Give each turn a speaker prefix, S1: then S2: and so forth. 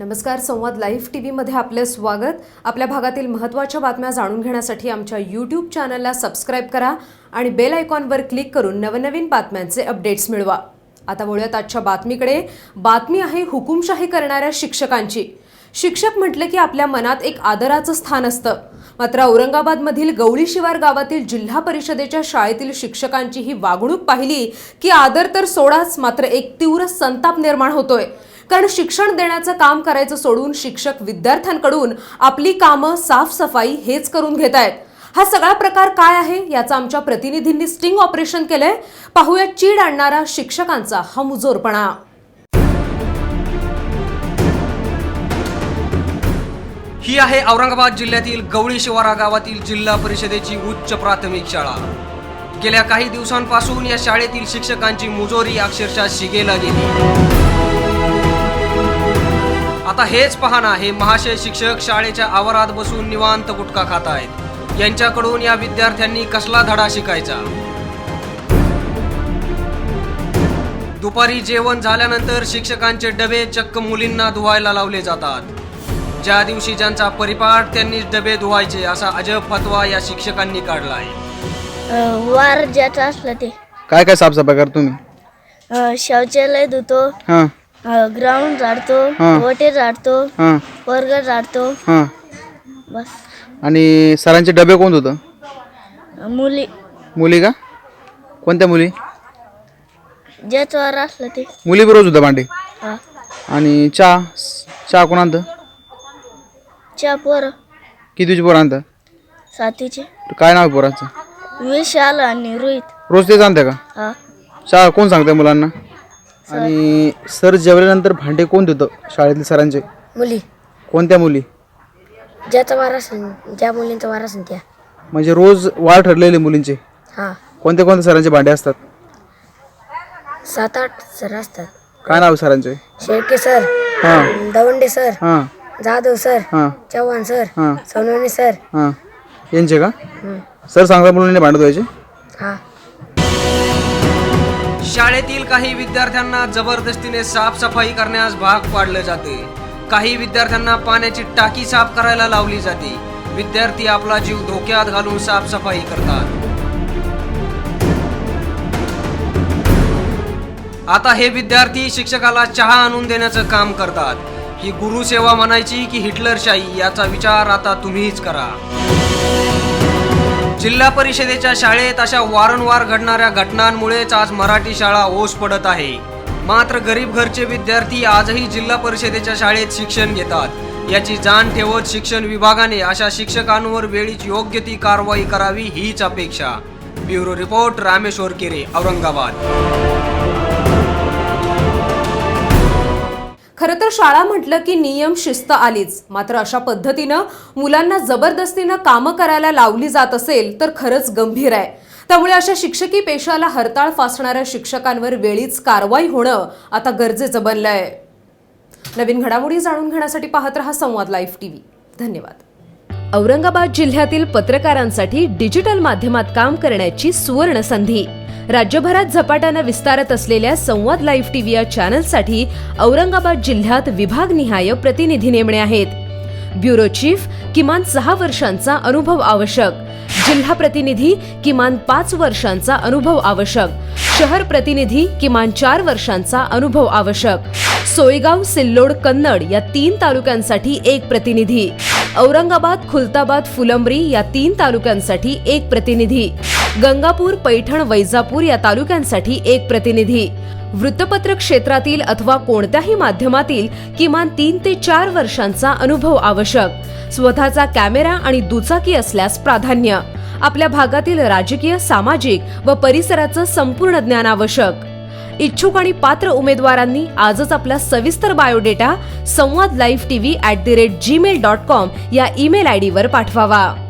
S1: नमस्कार संवाद live T व्हीमध्ये आपले स्वागत. आपल्या भागातील महत्त्वाच्या बातम्या जाणून घेण्यासाठी आमच्या यूट्यूब चॅनलला सबस्क्राईब करा आणि बेल आयकॉनवर क्लिक करून नवनवीन बातम्यांचे अपडेट्स मिळवा. आता वळूयात आजच्या बातमीकडे. बातमी आहे हुकुमशाही करणाऱ्या शिक्षकांची. शिक्षक म्हटलं की आपल्या मनात एक आदराचं स्थान असतं. मात्र औरंगाबादमधील गवळीशिवार गावातील जिल्हा परिषदेच्या शाळेतील शिक्षकांची ही वागणूक पाहिली की आदर तर सोडाच मात्र एक तीव्र संताप निर्माण होतोय. कारण शिक्षण देण्याचं काम करायचं सोडून शिक्षक विद्यार्थ्यांकडून आपली कामं साफसफाई हेच करून घेत आहेत. हा सगळा प्रकार काय आहे याचा आमच्या प्रतिनिधींनी स्टिंग ऑपरेशन केलंय. पाहूया चीड आणणारा शिक्षकांचा हा मुजोरपणा.
S2: ही आहे औरंगाबाद जिल्ह्यातील गवळी शिवारा गावातील जिल्हा परिषदेची उच्च प्राथमिक शाळा. गेल्या काही दिवसांपासून या शाळेतील शिक्षकांची मुजोरी अक्षरशः शिगेला गेली. आता हेच पहाना हे महाशय शिक्षक शाळेच्या आवारात बसून निवांत गुटखा खात आहेत. यांच्याकडून या विद्यार्थ्यांनी कसला धडा शिकायचा? दुपारी जेवण झाल्यानंतर शिक्षकांचे डबे चक्क मुलींना धुवायला लावले जातात. ज्या दिवशी ज्यांचा परिपाठ त्यांनीच डबे धुवायचे असा अजब फतवा या शिक्षकांनी काढलाय.
S3: अ, वार ज्याचं असलं ते.
S4: काय काय साफसफाई करतो तुम्ही?
S3: अ, शौचालय धुतो.
S4: हां.
S3: ग्राउंड झाडतो
S4: हा.
S3: वटे झाडतो
S4: हां.
S3: वर्ग झाडतो.
S4: हां.
S3: बस.
S4: आणि सरांचे डबे कोण होतं
S3: मुली.
S4: मुली का? कोणत्या मुली?
S3: ज्याचं वार असलं ते.
S4: मुली बी रोज होतं भांडे?
S3: हा.
S4: आणि चहा चहा कोण आणतं?
S3: च्या पोर.
S4: कितीची पोरं आणतं?
S3: साथीचे
S4: काय नाव आहे पोराचं?
S3: विशाल आणि रोहित.
S4: रोज तेच आणते का?
S3: हा.
S4: चहा कोण सांगतं मुलांना? आणि सर जेवल्यानंतर भांडे कोण धुतं शाळेतील सरांचे?
S3: मुली.
S4: कोणत्या मुली?
S3: ज्याचा वार असेल ज्या मुलींचा वार असेल त्या.
S4: म्हणजे रोज वाढ ठरलेले मुलींचे.
S3: हा.
S4: कोणत्या कोणत्या सरांचे भांडे असतात?
S3: सात आठ सर असतात.
S4: काय नाव आहे सरांचे?
S3: शेळके सर
S4: हां.
S3: दवंडे सर
S4: हां.
S3: जाधव सर
S4: हां.
S3: चव्हाण सर
S4: हां.
S3: सोनवणे सर.
S4: हां. यांचे का? सर सांगता मुलांनी भांडत व्हायचे?
S3: हा.
S2: शाळेतील काही विद्यार्थ्यांना जबरदस्तीने साफसफाई करण्यास भाग पाडले जाते. काही विद्यार्थ्यांना पाण्याची टाकी साफ करायला लावली जाते. विद्यार्थी आपला जीव धोक्यात घालून साफसफाई करतात. आता हे विद्यार्थी शिक्षकाला चहा आणून देण्याचं काम करतात. ही गुरुसेवा म्हणायची की हिटलरशाही याचा विचार आता तुम्हीच करा. जिल्हा परिषदेच्या शाळेत अशा वारंवार घडणाऱ्या घटनांमुळेच आज मराठी शाळा ओस पडत आहे. मात्र गरीब घरचे विद्यार्थी आजही जिल्हा परिषदेच्या शाळेत शिक्षण घेतात. याची जाण ठेवत शिक्षण विभागाने अशा शिक्षकांवर वेळीच योग्य ती कारवाई करावी हीच अपेक्षा. ब्युरो रिपोर्ट रामेश्वर केरे औरंगाबाद.
S1: खरं तर शाळा म्हटलं की नियम शिस्त आलीच. मात्र अशा पद्धतीनं मुलांना जबरदस्तीनं कामं करायला लावली जात असेल तर खरंच गंभीर आहे. त्यामुळे अशा शिक्षकी पेशाला हरताळ फासणाऱ्या शिक्षकांवर वेळीच कारवाई होणं आता गरजेचं बनलंय. नवीन घडामोडी जाणून घेण्यासाठी पाहत रहा संवाद लाईव्ह टीव्ही. धन्यवाद. औरंगाबाद जिल्ह्यातील पत्रकारांसाठी डिजिटल माध्यमात काम करण्याची सुवर्ण संधी. राज्यभरात झपाट्यानं विस्तारत असलेल्या संवाद लाईव्ह टीव्ही या चॅनलसाठी औरंगाबाद जिल्ह्यात विभागनिहाय प्रतिनिधी नेमणे आहेत. ब्युरो चीफ किमान सहा वर्षांचा अनुभव आवश्यक. जिल्हा प्रतिनिधी किमान पाच वर्षांचा अनुभव आवश्यक. शहर प्रतिनिधी किमान चार वर्षांचा अनुभव आवश्यक. सोयगाव सिल्लोड कन्नड या तीन तालुक्यांसाठी एक प्रतिनिधी. औरंगाबाद खुलताबाद फुलंब्री या तीन तालुक्यांसाठी एक प्रतिनिधी. गंगापूर पैठण वैजापूर या तालुक्यांसाठी एक प्रतिनिधी. वृत्तपत्र क्षेत्रातील अथवा कोणत्याही माध्यमातील किमान तीन ते चार वर्षांचा अनुभव आवश्यक. स्वतःचा कॅमेरा आणि दुचाकी असल्यास प्राधान्य. आपल्या भागातील राजकीय सामाजिक व परिसराचं संपूर्ण ज्ञान आवश्यक. इच्छुक आणि पात्र उमेदवारांनी आजच आपला सविस्तर biodata Samvad live TV at the rate Gmail dot com या ईमेल आय डीवर पाठवावा.